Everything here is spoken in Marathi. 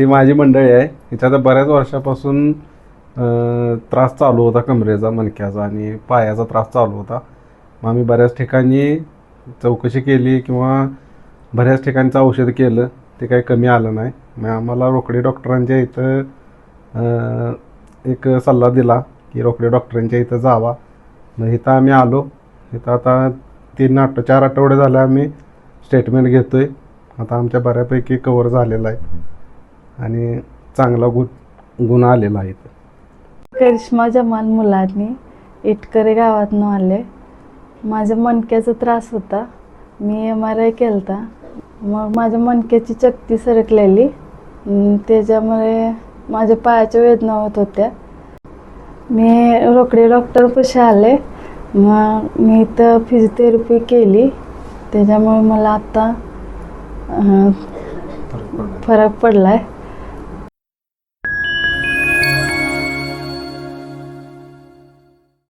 ही माझी मंडळी आहे. हिच्या आता बऱ्याच वर्षापासून त्रास चालू होता कमरेचा मणक्याचा आणि पायाचा त्रास चालू होता. मग आम्ही बऱ्याच ठिकाणी चौकशी केली किंवा बऱ्याच ठिकाणचं औषध केलं ते काही कमी आलं नाही. मग आम्हाला रोकडे डॉक्टरांच्या इथं एक सल्ला दिला की रोकडे डॉक्टरांच्या इथं जावा. मग इथं आम्ही आलो. इथं आता तीन आठ चार आठवडे झाले आम्ही स्टेटमेंट घेतो आहे आता आमच्या बऱ्यापैकी कवर झालेला आहे. आणि चांगला गुण गुण आलेला आहे करिश्मा जमाल मुलांनी इटकरे गावातनं आले. माझ्या मणक्याचा त्रास होता. मी एम आर आय केलता. मग माझ्या मणक्याची चक्ती सरकलेली. त्याच्यामुळे माझ्या पायाच्या वेदना होत होत्या. मी रोकडे डॉक्टर पशी आले. मग मी इथं फिजिओथेरपी केली. त्याच्यामुळे मला आत्ता फरक पडला आहे